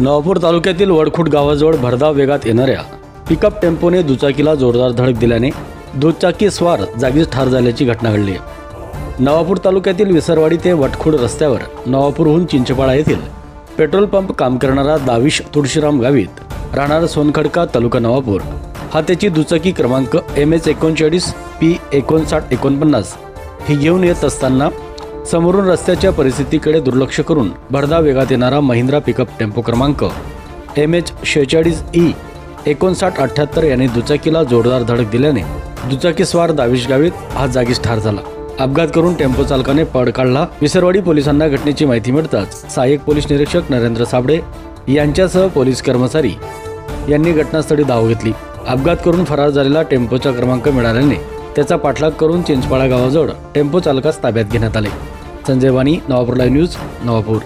नवापूर तालुक्यातील वडखुट गावाजवळ भरधाव वेगात येणाऱ्या पिकअप टेम्पोने दुचाकीला जोरदार धडक दिल्याने दुचाकी स्वार जागीच ठार झाल्याची घटना घडली. आहे नवापूर तालुक्यातील विसरवाडी ते वटखुड रस्त्यावर नवापूरहून चिंचपाडा येथील पेट्रोल पंप काम करणारा दाविश तुळशीराम गावित राहणारा सोनखडका तालुका नवापूर हा त्याची दुचाकी क्रमांक एम एच एकोणचाळीस पी एकोणसाठ एकोणपन्नास ही घेऊन येत असताना समोरून रस्त्याच्या परिस्थितीकडे दुर्लक्ष करून भरधाव वेगात येणारा महिंद्रा पिकअप टेम्पो क्रमांक. एम एच शेहेचाळीस ई एकोणसाठ अठ्ठ्याहत्तर यांनी दुचाकीला जोरदार धडक दिल्याने दुचाकीस्वार दाविश गावित हा जागीच ठार झाला. अपघात करून टेम्पो चालकाने पळ काढला. विसरवाडी पोलिसांना घटनेची माहिती मिळताच सहाय्यक पोलीस निरीक्षक नरेंद्र साबडे यांच्यासह पोलीस कर्मचारी यांनी घटनास्थळी धाव घेतली. अपघात करून फरार झालेला टेम्पोचा क्रमांक मिळाल्याने त्याचा पाठलाग करून चिंचपाडा गावाजवळ टेम्पो चालकास ताब्यात घेण्यात आले. Sanjay Wani Navapur live news Navapur